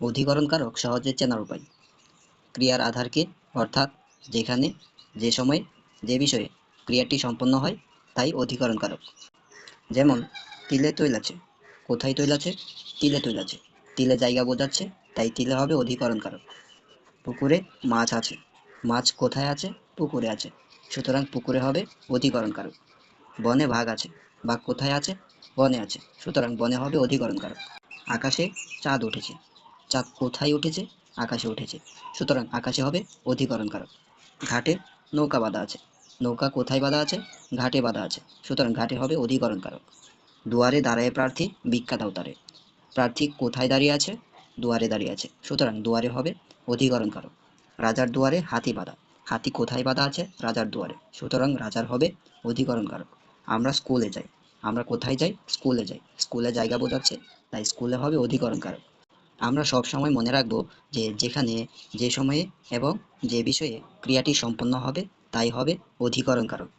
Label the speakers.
Speaker 1: অধিকরণ কারক সহজে চেনার উপায়। ক্রিয়ার আধারকে, অর্থাৎ যেখানে, যে সময়ে, যে বিষয়ে ক্রিয়াটি সম্পন্ন হয়, তাই অধিকরণ কারক যেমন, তিলে তৈল আছে কোথায় তৈল আছে তিলে তৈল আছে তিলে জায়গা বোঝাচ্ছে, তাই তিলে হবে অধিকরণ কারক পুকুরে মাছ আছে। মাছ কোথায় আছে? পুকুরে আছে। সুতরাং পুকুরে হবে অধিকরণ কারক বনে ভাগ আছে। বাঘ কোথায় আছে? বনে আছে। সুতরাং বনে হবে অধিকরণ কারক আকাশে চাঁদ উঠেছে। চাঁদ কোথায় উঠেছে? আকাশে উঠেছে। সুতরাং আকাশে হবে অধিকরণ কারক ঘাটে নৌকা বাঁধা আছে। নৌকা কোথায় বাঁধা আছে? ঘাটে বাঁধা আছে। সুতরাং ঘাটে হবে অধিকরণ কারক দুয়ারে দাঁড়ায় প্রার্থী ভিক্ষা দাও তারে প্রার্থী কোথায় দাঁড়িয়ে আছে? দুয়ারে দাঁড়িয়ে আছে। সুতরাং দুয়ারে হবে অধিকরণ কারক রাজার দুয়ারে হাতি বাঁধা। হাতি কোথায় বাঁধা আছে? রাজার দুয়ারে। সুতরাং রাজার হবে অধিকরণ কারক আমরা স্কুলে যাই। আমরা কোথায় যাই? স্কুলে যাই। স্কুলে জায়গা বোঝাচ্ছে, তাই স্কুলে হবে অধিকরণ কারক আমরা সব সময় মনে রাখব যে যেখানে, যে সময়ে এবং যে বিষয়ে ক্রিয়াটি সম্পন্ন হবে, তাই হবে অধিকরণ কারক